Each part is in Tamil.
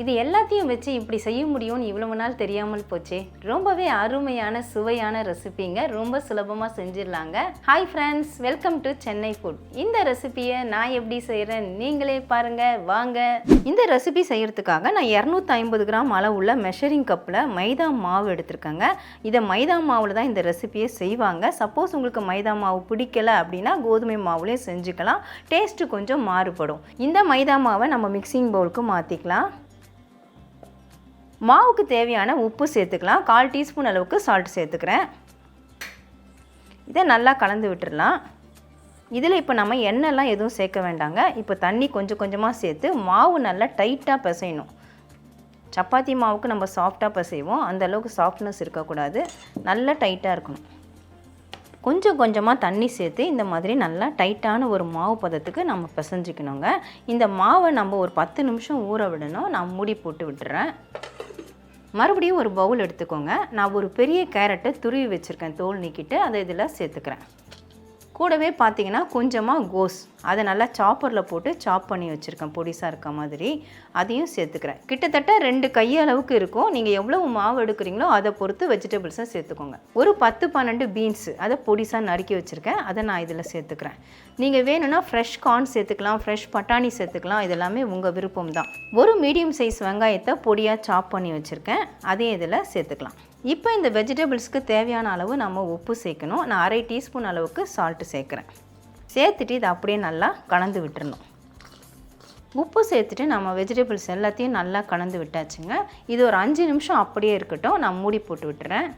இது எல்லாத்தையும் வச்சு இப்படி செய்ய முடியும்னு இவ்வளவு நாள் தெரியாமல் போச்சே. ரொம்பவே அருமையான சுவையான ரெசிபிங்க. ரொம்ப சுலபமாக செஞ்சிடலாங்க. Hi friends welcome to Chennai food இந்த ரெசிபியை நான் எப்படி செய்கிறேன் நீங்களே பாருங்க. வாங்க. இந்த ரெசிபி செய்யறதுக்காக நான் இரநூத்தி ஐம்பது கிராம் அளவுள்ள மெஷரிங் கப்பில் மைதா மாவு எடுத்திருக்கேங்க. இதை மைதா மாவில் தான் இந்த ரெசிபியை செய்வாங்க. சப்போஸ் உங்களுக்கு மைதா மாவு பிடிக்கல அப்படின்னா கோதுமை மாவுலேயே செஞ்சுக்கலாம். டேஸ்ட்டு கொஞ்சம் மாறுபடும். இந்த மைதா மாவை நம்ம மிக்சிங் பவுலுக்கு மாற்றிக்கலாம் மாவுக்கு தேவையான உப்பு சேர்த்துக்கலாம். கால் டீஸ்பூன் அளவுக்கு சால்ட் சேர்த்துக்கிறேன். இதை நல்லா கலந்து விட்டுடலாம் இதில் இப்போ நம்ம எண்ணெய்லாம் எதுவும் சேர்க்க வேண்டாங்க. இப்போ தண்ணி கொஞ்சம் கொஞ்சமாக சேர்த்து மாவு நல்லா டைட்டாக பிசையணும். சப்பாத்தி மாவுக்கு நம்ம சாஃப்டாக பிசைவோம். அந்த அளவுக்கு சாஃப்ட்னஸ் இருக்கக்கூடாது. நல்லா டைட்டாக இருக்கணும். கொஞ்சம் கொஞ்சமாக தண்ணி சேர்த்து இந்த மாதிரி நல்லா டைட்டான ஒரு மாவு பதத்துக்கு நம்ம பிசைஞ்சிக்கணுங்க. இந்த மாவை நம்ம ஒரு பத்து நிமிஷம் ஊற விடணும். நான் மூடி போட்டு விட்டுறேன். மறுபடியும் ஒரு பவுல் எடுத்துக்கோங்க. நான் ஒரு பெரிய கேரட்டை துருவி வச்சுருக்கேன். தோல் நீக்கிட்டு அதை இதில் சேர்த்துக்கிறேன். கூடவே பார்த்தீங்கன்னா கொஞ்சமாக கோஸ். அதை நல்லா சாப்பரில் போட்டு சாப் பண்ணி வச்சுருக்கேன். பொடிசாக இருக்க மாதிரி. அதையும் சேர்த்துக்கிறேன். கிட்டத்தட்ட ரெண்டு கையளவுக்கு இருக்கும். நீங்கள் எவ்வளவு மாவு எடுக்கிறீங்களோ அதை பொறுத்து வெஜிடபிள்ஸை சேர்த்துக்கோங்க. ஒரு பத்து பன்னெண்டு பீன்ஸ் அதை பொடிசாக நறுக்கி வச்சுருக்கேன். அதை நான் இதில் சேர்த்துக்கிறேன். நீங்கள் வேணும்னா ஃப்ரெஷ் கார்ன் சேர்த்துக்கலாம் ஃப்ரெஷ் பட்டாணி சேர்த்துக்கலாம். இதெல்லாமே உங்கள் விருப்பம் தான் ஒரு மீடியம் சைஸ் வெங்காயத்தை பொடியாக சாப் பண்ணி வச்சுருக்கேன். அதையும் இதில் சேர்த்துக்கலாம். இப்போ இந்த வெஜிடபிள்ஸ்க்கு தேவையான அளவு நம்ம உப்பு சேர்க்கணும். நான் அரை டீஸ்பூன் அளவுக்கு சால்ட்டு சேர்க்குறேன். சேர்த்துட்டு இதை அப்படியே நல்லா கலந்து விட்டுறணும். உப்பு சேர்த்துட்டு நம்ம வெஜிடபிள்ஸ் எல்லாத்தையும் நல்லா கலந்து விட்டாச்சுங்க. இது ஒரு அஞ்சு நிமிஷம் அப்படியே இருக்கட்டும். நான் மூடி போட்டு விட்டுறேன்.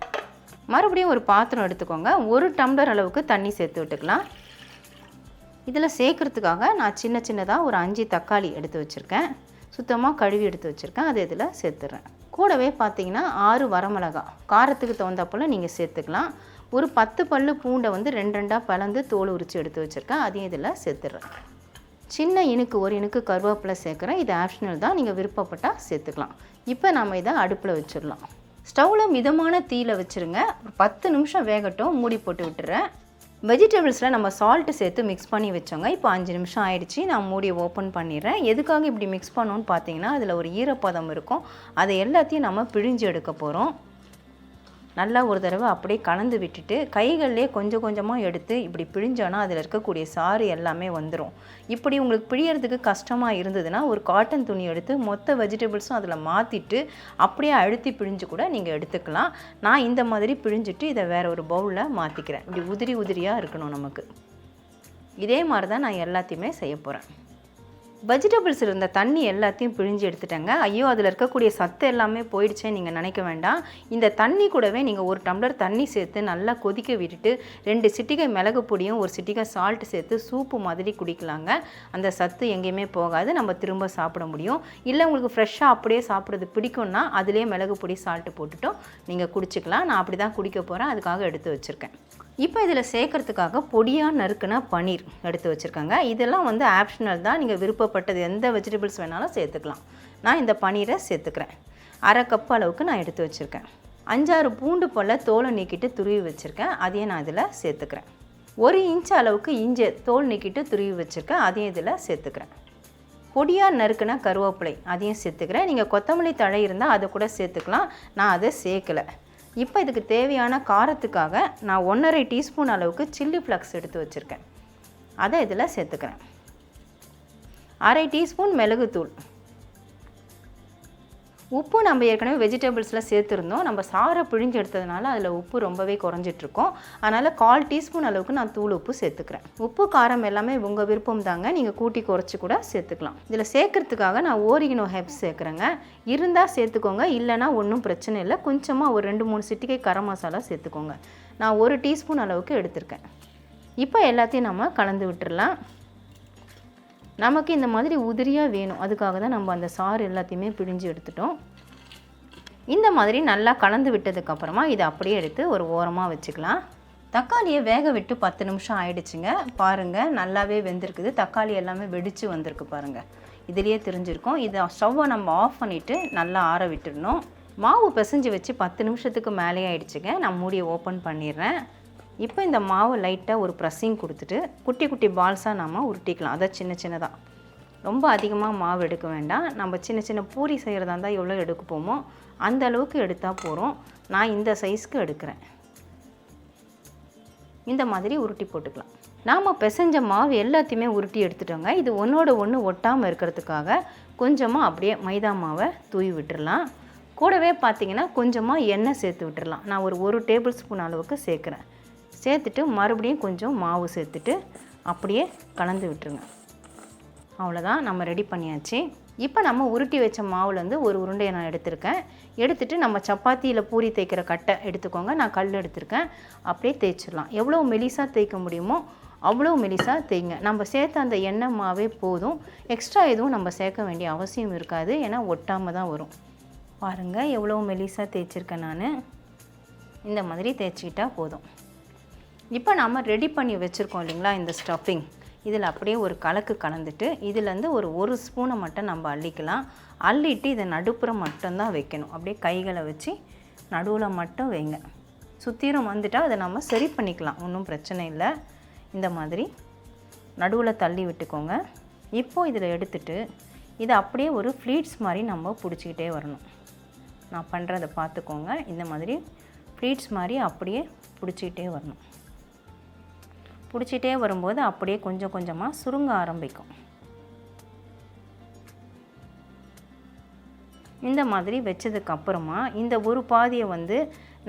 மறுபடியும் ஒரு பாத்திரம் எடுத்துக்கோங்க. ஒரு டம்ளர் அளவுக்கு தண்ணி சேர்த்து விட்டுக்கலாம். இதில் சேர்க்குறதுக்காக நான் சின்ன சின்னதாக ஒரு அஞ்சு தக்காளி எடுத்து வச்சுருக்கேன். சுத்தமாக கழுவி எடுத்து வச்சுருக்கேன். அது இதில் சேர்த்துட்றேன் கூடவே பார்த்தீங்கன்னா ஆறு வரமிளகா. காரத்துக்கு தகுந்தாப்பில் நீங்கள் சேர்த்துக்கலாம். ஒரு பத்து பல்லு பூண்டை வந்து ரெண்டு ரெண்டாக பலந்து தோல் உரித்து எடுத்து வச்சுருக்கேன். அதையும் இதில் சேர்த்துட்றேன் சின்ன இனுக்கு ஒரு இனுக்கு கருவேப்பிலை சேர்க்குறேன். இது ஆப்ஷனல் தான். நீங்கள் விருப்பப்பட்டால் சேர்த்துக்கலாம். இப்போ நம்ம இதை அடுப்பில் வச்சிடலாம். ஸ்டவ்வில் மிதமான தீயில் வச்சுருங்க. ஒரு பத்து நிமிஷம் வேகட்டும். மூடி போட்டு விட்டுறேன். வெஜிடபிள்ஸில் நம்ம சால்ட்டு சேர்த்து மிக்ஸ் பண்ணி வச்சோங்க. இப்போ அஞ்சு நிமிஷம் ஆயிடுச்சு. நான் மூடியை ஓப்பன் பண்ணிடுறேன். எதுக்காக இப்படி மிக்ஸ் பண்ணோன்னு பார்த்தீங்கன்னா அதில் ஒரு ஈரப்பதம் இருக்கும். அதை எல்லாத்தையும் நம்ம பிழிஞ்சு எடுக்க போகிறோம் நல்லா ஒரு தடவை அப்படியே கலந்து விட்டுட்டு கைகள்லேயே கொஞ்சம் கொஞ்சமாக எடுத்து இப்படி பிழிஞ்சோன்னா அதில் இருக்கக்கூடிய சாறு எல்லாமே வந்துடும் இப்படி உங்களுக்கு பிழியறதுக்கு கஷ்டமாக இருந்ததுன்னா ஒரு காட்டன் துணி எடுத்து மொத்த வெஜிடபிள்ஸும் அதில் மாற்றிட்டு அப்படியே அழுத்தி பிழிஞ்சு கூட நீங்கள் எடுத்துக்கலாம். நான் இந்த மாதிரி பிழிஞ்சிட்டு இதை வேறு ஒரு பவுலில் மாற்றிக்கிறேன் இப்படி உதிரி உதிரியாக இருக்கணும் நமக்கு. இதே மாதிரி தான் நான் எல்லாத்தையுமே செய்ய போகிறேன் வெஜிடபிள்ஸ் இருந்த தண்ணி எல்லாத்தையும் பிழிஞ்சு எடுத்துட்டேங்க. ஐயோ அதில் இருக்கக்கூடிய சத்து எல்லாமே போயிடுச்சே நீங்கள் நினைக்க வேண்டாம். இந்த தண்ணி கூடவே நீங்கள் ஒரு டம்ளர் தண்ணி சேர்த்து நல்லா கொதிக்க விட்டுட்டு ரெண்டு சிட்டிகை மிளகு பொடியும் ஒரு சிட்டிகை சால்ட் சேர்த்து சூப்பு மாதிரி குடிக்கலாங்க. அந்த சத்து எங்கேயுமே போகாது. நம்ம திரும்ப சாப்பிட முடியும். இல்லை உங்களுக்கு ஃப்ரெஷ்ஷாக அப்படியே சாப்பிட்றது பிடிக்கும்னா அதிலே மிளகு பொடி சால்ட்டு போட்டுட்டும். நீங்கள் குடிச்சிக்கலாம். நான் அப்படி தான் குடிக்க போகிறேன் அதுக்காக எடுத்து வச்சுருக்கேன். இப்போ இதில் சேர்க்கறதுக்காக பொடியாக நறுக்குனா பன்னீர் எடுத்து வச்சுருக்கேங்க. இதெல்லாம் வந்து ஆப்ஷனல் தான். நீங்கள் விருப்பப்பட்டது எந்த வெஜிடபிள்ஸ் வேணாலும் சேர்த்துக்கலாம். நான் இந்த பன்னீரை சேர்த்துக்கிறேன். அரை கப் அளவுக்கு நான் எடுத்து வச்சுருக்கேன். அஞ்சாறு பூண்டு போல் தோலை நீக்கிட்டு துருவி வச்சுருக்கேன். அதையும் நான் இதில் சேர்த்துக்கிறேன். ஒரு இன்ச் அளவுக்கு இஞ்சி தோல் நீக்கிட்டு துருவி வச்சுருக்கேன். அதையும் இதில் சேர்த்துக்கிறேன். பொடியாக நறுக்குனா கருவேப்பிலை அதையும் சேர்த்துக்கிறேன். நீங்கள் கொத்தமல்லி தழை இருந்தால் அதை கூட சேர்த்துக்கலாம். நான் அதை சேர்க்கலை. இப்போ இதுக்கு தேவையான காரத்துக்காக நான் ஒன்றரை டீஸ்பூன் அளவுக்கு சில்லி ஃப்ளக்ஸ் எடுத்து வச்சுருக்கேன். அதை இதில் சேர்த்துக்கிறேன். அரை டீஸ்பூன் மிளகுத்தூள். உப்பு நம்ம ஏற்கனவே வெஜிடபிள்ஸ்லாம் சேர்த்துருந்தோம். நம்ம சாரை பிழிஞ்சு எடுத்ததுனால அதில் உப்பு ரொம்பவே குறைஞ்சிட்ருக்கோம். அதனால் கால் டீஸ்பூன் அளவுக்கு நான் தூள் உப்பு சேர்த்துக்கிறேன். உப்பு காரம் எல்லாமே உங்கள் விருப்பம் தாங்க. நீங்கள் கூட்டி குறைச்சி கூட சேர்த்துக்கலாம். இதில் சேர்க்கறதுக்காக நான் ஓரிகினோ ஹெப்ஸ் சேர்க்குறேங்க. இருந்தால் சேர்த்துக்கோங்க. இல்லைனா ஒன்றும் பிரச்சனை இல்லை. கொஞ்சமாக ஒரு ரெண்டு மூணு சிட்டிகை கரம் மசாலா சேர்த்துக்கோங்க. நான் ஒரு டீஸ்பூன் அளவுக்கு எடுத்திருக்கேன். இப்போ எல்லாத்தையும் நம்ம கலந்து விட்டுடலாம் நமக்கு இந்த மாதிரி உதிரியாக வேணும். அதுக்காக தான் நம்ம அந்த சாறு எல்லாத்தையுமே பிழிஞ்சு எடுத்துட்டோம். இந்த மாதிரி நல்லா கலந்து விட்டதுக்கப்புறமா இதை அப்படியே எடுத்து ஒரு ஓரமாக வச்சுக்கலாம். தக்காளியை வேக விட்டு பத்து நிமிஷம் ஆயிடுச்சுங்க. பாருங்கள் நல்லாவே வெந்திருக்குது. தக்காளி எல்லாமே வெடித்து வந்திருக்கு பாருங்கள் இதுலேயே தெரிஞ்சிருக்கும். இதை ஸ்டவ்வை நம்ம ஆஃப் பண்ணிவிட்டு நல்லா ஆற விட்டுடணும். மாவு பிசைஞ்சு வச்சு பத்து நிமிஷத்துக்கு மேலே ஆயிடுச்சுங்க. நான் மூடியை ஓப்பன் பண்ணிடுறேன். இப்போ இந்த மாவு லைட்டாக ஒரு ப்ரெஸ்ஸிங் கொடுத்துட்டு குட்டி குட்டி பால்ஸாக நாம் உருட்டிக்கலாம். அதை சின்ன சின்னதாக ரொம்ப அதிகமாக மாவு எடுக்க வேண்டாம். நம்ம சின்ன சின்ன பூரி செய்கிறதா இருந்தால் எவ்வளோ எடுக்கப்போமோ அந்த அளவுக்கு எடுத்தால் போகிறோம் நான் இந்த சைஸ்க்கு எடுக்கிறேன். இந்த மாதிரி உருட்டி போட்டுக்கலாம். நாம் பிசைஞ்ச மாவு எல்லாத்தையுமே உருட்டி எடுத்துட்டோங்க. இது ஒன்றோட ஒன்று ஒட்டாமல் இருக்கிறதுக்காக கொஞ்சமாக அப்படியே மைதா மாவை தூவி விட்டுடலாம் கூடவே பார்த்தீங்கன்னா கொஞ்சமாக எண்ணெய் சேர்த்து விட்டுடலாம் நான் ஒரு ஒரு டேபிள் ஸ்பூன் அளவுக்கு சேர்க்குறேன். சேர்த்துட்டு மறுபடியும் கொஞ்சம் மாவு சேர்த்துட்டு அப்படியே கலந்து விட்டுருங்க. அவ்வளோதான் நம்ம ரெடி பண்ணியாச்சு. இப்போ நம்ம உருட்டி வச்ச மாவுலேருந்து ஒரு உருண்டையை நான் எடுத்திருக்கேன். எடுத்துட்டு நம்ம சப்பாத்தியில் பூரி தேய்க்கிற கட்டை எடுத்துக்கோங்க. நான் கல் எடுத்திருக்கேன். அப்படியே தேய்ச்சிடலாம். எவ்வளோ மெலிசாக தேய்க்க முடியுமோ அவ்வளோ மெலிசாக தேய்ங்க. நம்ம சேர்த்த அந்த எண்ணெய் மாவே போதும். எக்ஸ்ட்ரா எதுவும் நம்ம சேர்க்க வேண்டிய அவசியம் இருக்காது. ஏன்னா ஒட்டாமல் தான் வரும். பாருங்கள் எவ்வளோ மெலிசாக தேய்ச்சிருக்கேன் நான். இந்த மாதிரி தேய்ச்சிக்கிட்டால் போதும். இப்போ நம்ம ரெடி பண்ணி வச்சுருக்கோம் இல்லைங்களா இந்த ஸ்டஃபிங் இதில் அப்படியே ஒரு கலக்கு கலந்துட்டு இதுலேருந்து ஒரு ஒரு ஸ்பூனை மட்டும் நம்ம அள்ளிக்கலாம். அள்ளிட்டு இதை நடுப்புறம் மட்டும்தான் வைக்கணும். அப்படியே கைகளை வச்சு நடுவில் மட்டும் வைங்க. சுத்திரம் வந்துட்டால் அதை நம்ம சரி பண்ணிக்கலாம். ஒன்றும் பிரச்சனை இல்லை. இந்த மாதிரி நடுவில் தள்ளி விட்டுக்கோங்க. இப்போது இதில் எடுத்துட்டு இதை அப்படியே ஒரு ஃப்ளீட்ஸ் மாதிரி நம்ம பிடிச்சிக்கிட்டே வரணும். நான் பண்ணுறதை பார்த்துக்கோங்க. இந்த மாதிரி ஃப்ளீட்ஸ் மாதிரி அப்படியே பிடிச்சிக்கிட்டே வரணும். பிடிச்சிட்டே வரும்போது அப்படியே கொஞ்சம் கொஞ்சமாக சுருங்க ஆரம்பிக்கும். இந்த மாதிரி வச்சதுக்கப்புறமா இந்த ஒரு பாதியை வந்து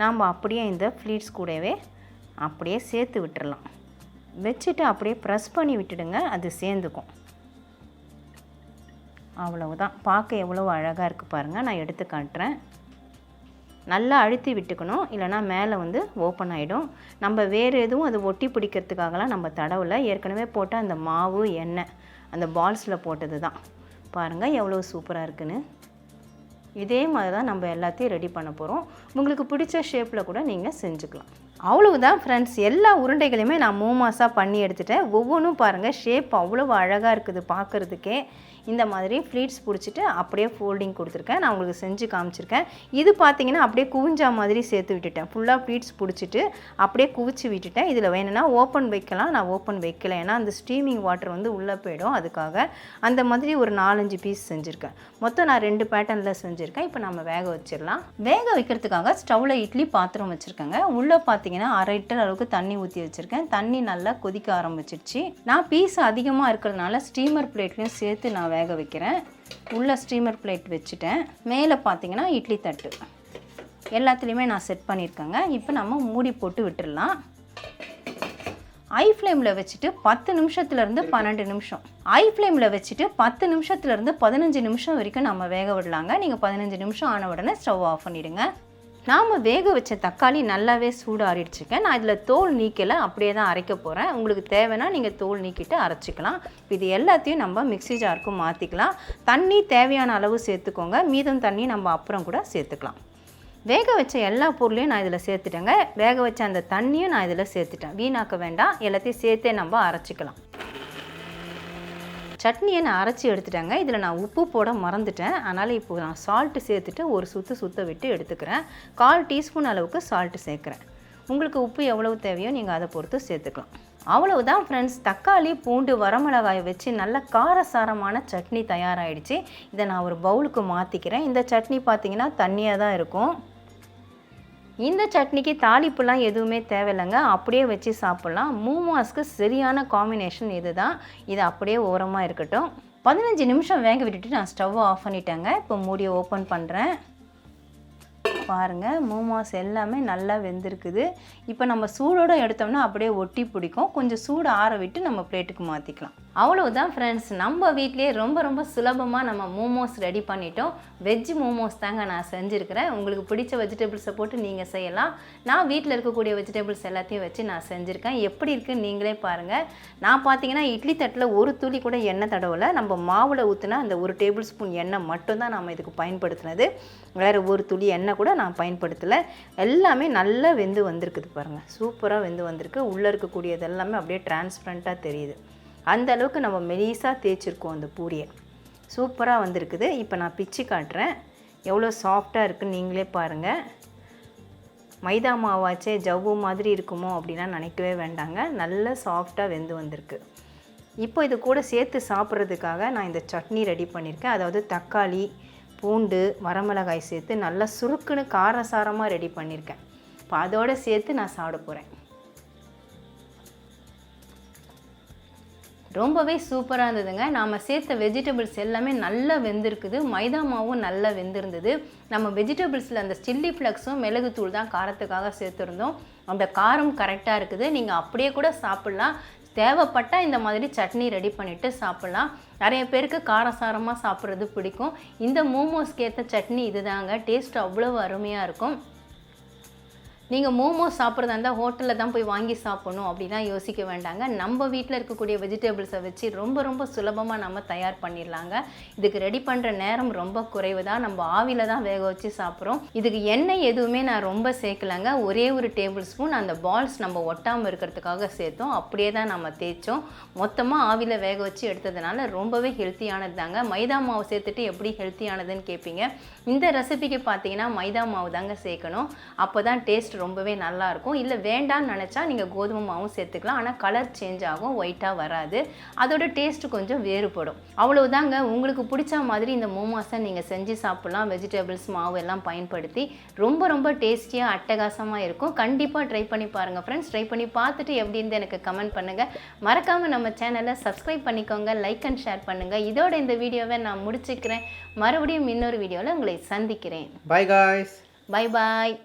நாம் அப்படியே இந்த ஃப்ளீட்ஸ் கூடவே அப்படியே சேர்த்து விட்டுறலாம். வச்சுட்டு அப்படியே ப்ரெஸ் பண்ணி விட்டுடுங்க அது சேர்ந்துக்கும். அவ்வளவுதான். பார்க்க எவ்வளோ அழகாக இருக்குது பாருங்கள் நான் எடுத்து காட்டுறேன். நல்லா அழுத்தி விட்டுக்கணும். இல்லைனா மேலே வந்து ஓப்பன் ஆகிடும் நம்ம வேறு எதுவும் அது ஒட்டி பிடிக்கிறதுக்காகலாம் நம்ம தடவலை. ஏற்கனவே போட்ட அந்த மாவு எண்ணெய் அந்த பால்ஸில் போட்டது தான். பாருங்கள் எவ்வளோ சூப்பராக இருக்குன்னு. இதே மாதிரி தான் நம்ம எல்லாத்தையும் ரெடி பண்ண போகிறோம். உங்களுக்கு பிடிச்ச ஷேப்பில் கூட நீங்கள் செஞ்சுக்கலாம். அவ்வளவுதான் ஃப்ரெண்ட்ஸ் எல்லா உருண்டைகளையுமே நான் மூமாஸாக பண்ணி எடுத்துட்டேன். ஒவ்வொன்றும் பாருங்கள் ஷேப் அவ்வளோ அழகாக இருக்குது பார்க்குறதுக்கே. இந்த மாதிரி ஃப்ளீட்ஸ் பிடிச்சிட்டு அப்படியே ஃபோல்டிங் கொடுத்துருக்கேன். நான் உங்களுக்கு செஞ்சு காமிச்சிருக்கேன். இது பார்த்தீங்கன்னா அப்படியே குவிஞ்சா மாதிரி சேர்த்து விட்டுட்டேன். ஃபுல்லாக ஃப்ளீட்ஸ் பிடிச்சிட்டு அப்படியே குவிச்சு விட்டுட்டேன். இதில் வேணும்னா ஓப்பன் வைக்கலாம். நான் ஓப்பன் வைக்கல. ஏன்னா அந்த ஸ்டீமிங் வாட்டர் வந்து உள்ளே போயிடும். அதுக்காக அந்த மாதிரி ஒரு நாலஞ்சு பீஸ் செஞ்சுருக்கேன். மொத்தம் நான் ரெண்டு பேட்டர்னில் செஞ்சுருக்கேன். இப்போ நம்ம வேக வச்சிடலாம். வேக வைக்கிறதுக்காக ஸ்டவ்வில் இட்லி பாத்திரம் வச்சுருக்கேங்க. உள்ளே பார்த்தீங்கன்னா அரை லிட்டர் அளவுக்கு தண்ணி ஊற்றி வச்சுருக்கேன். தண்ணி நல்லா கொதிக்க ஆரம்பிச்சிருச்சு. நான் பீஸ் அதிகமாக இருக்கிறதுனால ஸ்டீமர் பிளேட்லையும் சேர்த்து நான் வேக வைக்கிறேன். உள்ள ஸ்டீமர் பிளேட் வச்சுட்டேன். மேலே பார்த்தீங்கன்னா இட்லி தட்டு. எல்லாத்துலேயுமே நான் செட் பண்ணியிருக்கேங்க. இப்போ நம்ம மூடி போட்டு விட்டுடலாம். ஐ ஃப்ளேமில் வச்சுட்டு பத்து நிமிஷத்துலேருந்து பன்னெண்டு நிமிஷம். ஐ ஃப்ளேமில் வச்சுட்டு பத்து நிமிஷத்துலேருந்து பதினஞ்சு நிமிஷம் வரைக்கும் நம்ம வேக விடலாங்க. நீங்கள் பதினஞ்சு நிமிஷம் ஆன உடனே ஸ்டவ் ஆஃப் பண்ணிவிடுங்க நாம் வேக வச்ச தக்காளி நல்லாவே சூடாறிடுச்சுக்க நான் இதில் தோல் நீக்கலை அப்படியே தான் அரைக்க போகிறேன் உங்களுக்கு தேவைன்னா நீங்கள் தோல் நீக்கிட்டு அரைச்சிக்கலாம். இது எல்லாத்தையும் நம்ம மிக்ஸி ஜாருக்கு மாற்றிக்கலாம் தண்ணி தேவையான அளவு சேர்த்துக்கோங்க. மீதம் தண்ணி நம்ம அப்புறம் கூட சேர்த்துக்கலாம். வேக வச்ச எல்லா பொருளையும் நான் இதில் சேர்த்துட்டேங்க. வேக வச்ச அந்த தண்ணியும் நான் இதில் சேர்த்துட்டேன். வீணாக்க வேண்டாம். எல்லாத்தையும் சேர்த்தே நம்ம அரைச்சிக்கலாம். சட்னியை நான் அரைச்சி எடுத்துட்டேங்க. இதில் நான் உப்பு போட மறந்துட்டேன். அதனால் இப்போது நான் சால்ட்டு சேர்த்துட்டு ஒரு சுற்று சுத்த விட்டு எடுத்துக்கிறேன். கால் டீஸ்பூன் அளவுக்கு சால்ட்டு சேர்க்குறேன். உங்களுக்கு உப்பு எவ்வளவு தேவையோ நீங்கள் அதை பொறுத்து சேர்த்துக்கலாம். அவ்வளவுதான் ஃப்ரெண்ட்ஸ் தக்காளி பூண்டு வரமிளகாயை வச்சு நல்ல காரசாரமான சட்னி தயாராகிடுச்சு இதை நான் ஒரு பவுலுக்கு மாற்றிக்கிறேன் இந்த சட்னி பார்த்திங்கன்னா தண்ணியாக தான் இருக்கும். இந்த சட்னிக்கு தாளிப்புலாம் எதுவுமே தேவையில்லைங்க. அப்படியே வச்சு சாப்பிட்லாம். மூமாஸ்க்கு சரியான காம்பினேஷன் இது தான் இது அப்படியே ஓரமாக இருக்கட்டும். பதினஞ்சு நிமிஷம் வேக விட்டுட்டு நான் ஸ்டவ் ஆஃப் பண்ணிட்டேங்க. இப்போ மூடியை ஓப்பன் பண்ணுறேன் பாருங்கள் மூமாஸ் எல்லாமே நல்லா வெந்திருக்குது. இப்போ நம்ம சூடோடு எடுத்தோம்னா அப்படியே ஒட்டி பிடிக்கும். கொஞ்சம் சூடு ஆற விட்டு நம்ம பிளேட்டுக்கு மாற்றிக்கலாம் அவ்வளோதான் ஃப்ரெண்ட்ஸ் நம்ம வீட்லேயே ரொம்ப ரொம்ப சுலபமாக நம்ம மோமோஸ் ரெடி பண்ணிட்டோம். வெஜ் மோமோஸ் தாங்க நான் செஞ்சுருக்கிறேன். உங்களுக்கு பிடிச்ச வெஜிடபிள்ஸை போட்டு நீங்கள் செய்யலாம். நான் வீட்டில் இருக்கக்கூடிய வெஜிடபிள்ஸ் எல்லாத்தையும் வச்சு நான் செஞ்சுருக்கேன். எப்படி இருக்குன்னு நீங்களே பாருங்கள் நான் பார்த்தீங்கன்னா இட்லி தட்டில் ஒரு துளி கூட எண்ணெய் தடவலை. நம்ம மாவில் ஊற்றுனா அந்த ஒரு டேபிள் ஸ்பூன் எண்ணெய் மட்டும்தான் நம்ம இதுக்கு பயன்படுத்தினது. வேறு ஒரு துளி எண்ணெய் கூட நான் பயன்படுத்தலை. எல்லாமே நல்லா வெந்து வந்திருக்குது பாருங்கள் சூப்பராக வெந்து வந்திருக்கு. உள்ளே இருக்கக்கூடியது எல்லாமே அப்படியே டிரான்ஸ்பரண்ட்டாக தெரியுது. அந்த அளவுக்கு நம்ம மெலிசாக தேய்ச்சிருக்கோம் அந்த பூரியை. சூப்பராக வந்திருக்குது. இப்போ நான் பிச்சு காட்டுறேன். எவ்வளோ சாஃப்டாக இருக்குன்னு நீங்களே பாருங்கள் மைதா மாவாச்சே ஜவ்வு மாதிரி இருக்குமோ அப்படிலாம் நினைக்கவே வேண்டாங்க. நல்ல சாஃப்டாக வெந்து வந்திருக்கு. இப்போ இது கூட சேர்த்து சாப்பிட்றதுக்காக நான் இந்த சட்னி ரெடி பண்ணியிருக்கேன் அதாவது தக்காளி பூண்டு வரமிளகாய் சேர்த்து நல்லா சுருக்குன்னு காரசாரமாக ரெடி பண்ணியிருக்கேன் இப்போ அதோடு சேர்த்து நான் சாப்பிட போகிறேன் ரொம்பவே சூப்பராக இருந்ததுங்க. நாம் சேர்த்த வெஜிடபிள்ஸ் எல்லாமே நல்லா வெந்திருக்குது. மைதா மாவும் நல்லா வெந்திருந்தது. நம்ம வெஜிடபிள்ஸில் அந்த சில்லி ஃப்ளக்ஸும் மிளகுத்தூள் தான் காரத்துக்காக சேர்த்துருந்தோம். அந்த காரம் கரெக்டாக இருக்குது. நீங்கள் அப்படியே கூட சாப்பிட்லாம். தேவைப்பட்டால் இந்த மாதிரி சட்னி ரெடி பண்ணிவிட்டு சாப்பிட்லாம். நிறைய பேருக்கு காரசாரமாக சாப்பிட்றது பிடிக்கும். இந்த மோமோஸ்க்கு ஏற்ற சட்னி இதுதாங்க. டேஸ்ட் அவ்வளோ அருமையாக இருக்கும். நீங்கள் மோமோஸ் சாப்பிட்றதா இருந்தால் ஹோட்டலில் தான் போய் வாங்கி சாப்பிடணும் அப்படிலாம் யோசிக்க வேண்டாங்க. நம்ம வீட்டில் இருக்கக்கூடிய வெஜிடபிள்ஸை வச்சு ரொம்ப ரொம்ப சுலபமாக நம்ம தயார் பண்ணிடலாங்க. இதுக்கு ரெடி பண்ணுற நேரம் ரொம்ப குறைவு தான் நம்ம ஆவியில் தான் வேக வச்சு சாப்பிட்றோம். இதுக்கு எண்ணெய் எதுவுமே நான் ரொம்ப சேர்க்கலைங்க. ஒரே ஒரு டேபிள் ஸ்பூன் அந்த பால்ஸ் நம்ம ஒட்டாமல் இருக்கிறதுக்காக சேர்த்தோம். அப்படியே தான் நம்ம தேய்ச்சோம். மொத்தமாக ஆவியில் வேக வச்சு எடுத்ததுனால ரொம்பவே ஹெல்த்தியானது தாங்க மைதா மாவு சேர்த்துட்டு எப்படி ஹெல்த்தியானதுன்னு கேட்பீங்க இந்த ரெசிபிக்கு பார்த்தீங்கன்னா மைதா மாவு தாங்க சேர்க்கணும். அப்போ தான் டேஸ்ட் ரொம்பவே நல்லா இருக்கும் இல்லை வேண்டாம்னு நினச்சா நீங்கள் கோதுமை மாவும் சேர்த்துக்கலாம். ஆனால் கலர் சேஞ்ச் ஆகும் ஒயிட்டாக வராது. அதோட டேஸ்ட் கொஞ்சம் வேறுபடும். அவ்வளவுதாங்க. உங்களுக்கு பிடிச்ச மாதிரி இந்த மோமோஸை நீங்கள் செஞ்சு சாப்பிட்லாம். வெஜிடபிள்ஸ் மாவு எல்லாம் பயன்படுத்தி ரொம்ப ரொம்ப டேஸ்டியாக அட்டகாசமாக இருக்கும். கண்டிப்பாக ட்ரை பண்ணி பாருங்கள் ஃப்ரெண்ட்ஸ் ட்ரை பண்ணி பார்த்துட்டு எப்படி இருந்து எனக்கு கமெண்ட் பண்ணுங்கள் மறக்காமல் நம்ம சேனலை சப்ஸ்கிரைப் பண்ணிக்கோங்க. லைக் அண்ட் ஷேர் பண்ணுங்கள் இதோட இந்த வீடியோவை நான் முடிச்சுக்கிறேன். மறுபடியும் இன்னொரு வீடியோவில் உங்களை சந்திக்கிறேன். Bye guys. Bye bye